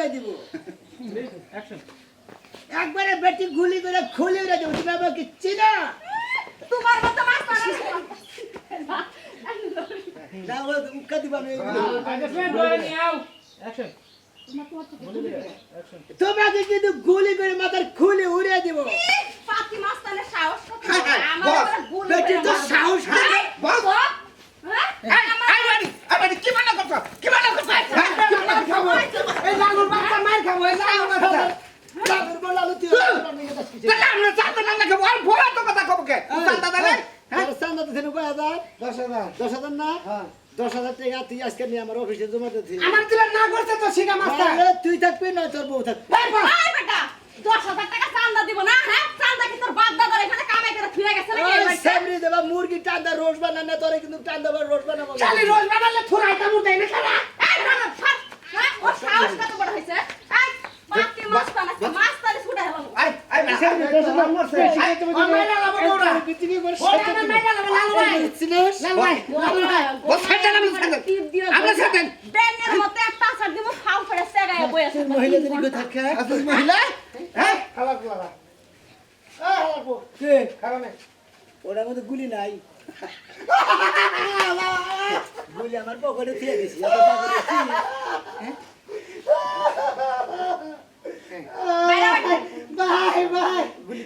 উড়াই দিব একবারে বেটি গুলি করে খুলে উড়াই দেবো তুমি আমাকে চিনা তোমার মতো মাছ পানা উক্কা দিব আমি তোমাকে কিন্তু গুলি করে মাথার খুলে উড়াই দিব পাতি মাছ তাহলে সাহস কত হ্যাঁ, হ্যাঁ, আমার বস, এবার গুলি বেটি করে তো মারবো। সাহস হ্যাঁ? বস। বস? হ্যাঁ? এই, এই বাড়ি, এই বাড়ি, কি মনে করছ? কি মনে করছ? হ্যাঁ? কি মনে খাব? এই লালুর বাচ্চা মার খাব, এই লালুর বাচ্চা। লালুর বল, লালু তুই আমার নিয়ে যাস কিসে? তাহলে আমরা চাঁদা না খাব, আর ভোলা তো কথা খাব কে? এই, চাঁদা দেবে? হ্যাঁ? তোর চান্দা দিছেন কয় হাজার? দশ হাজার না? দশ হাজার টাকা তুই আজকে নিয়ে আমার অফিসে জমা দিতে আমার দিলে না করছে তো শিখা মাস্টার তুই থাকবি না তোর বউ থাকবে দশ হাজার টাকা চান্দা দিব না, হ্যাঁ? চান্দা কি তোর বাপ দাদার এখানে কামাই করে থুয়ে গেছে নাকি মুরগি টান্দা রোজ বানানা তোরে কিন্তু টান্দা রোজ বানাবো না। রোজ বানালে থুরাইটা না ওটার মধ্যে গুলি নাই। গুলি আমার পকেটে দিয়ে দিছি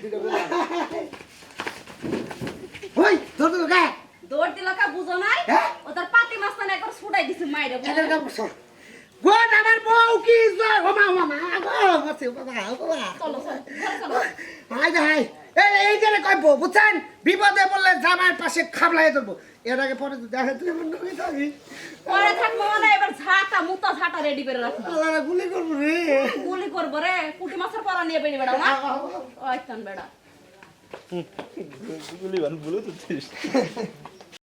দিলে ওই ধর ধর গা দৌড় দিল কা বুঝো নাই? ও তার পাতি মাছ মানে একবার ছুটাই দিছে মাইরে? এদের গা বসো গোদ আমার বউ কি জয়? ও মা মা গো বসে বাবা বাবা চলো চলো হাই হাই। এই এই যে কই বউ বুঝছেন? বিপদে পড়লে জামার পাশে খাবলাই ধরবো। এর আগে পরে তো দেখে তুই এমন করে থাকি পরে থাকব মানে এবার ঝাঁটা মুতা ঝাঁটা রেডি করে রাখব। গুলি করব রে। করব রে পুটি মাছের পরা নিয়ে বেরিয়ে বেড়াও না? বেড়া। গুলি বান বলে তো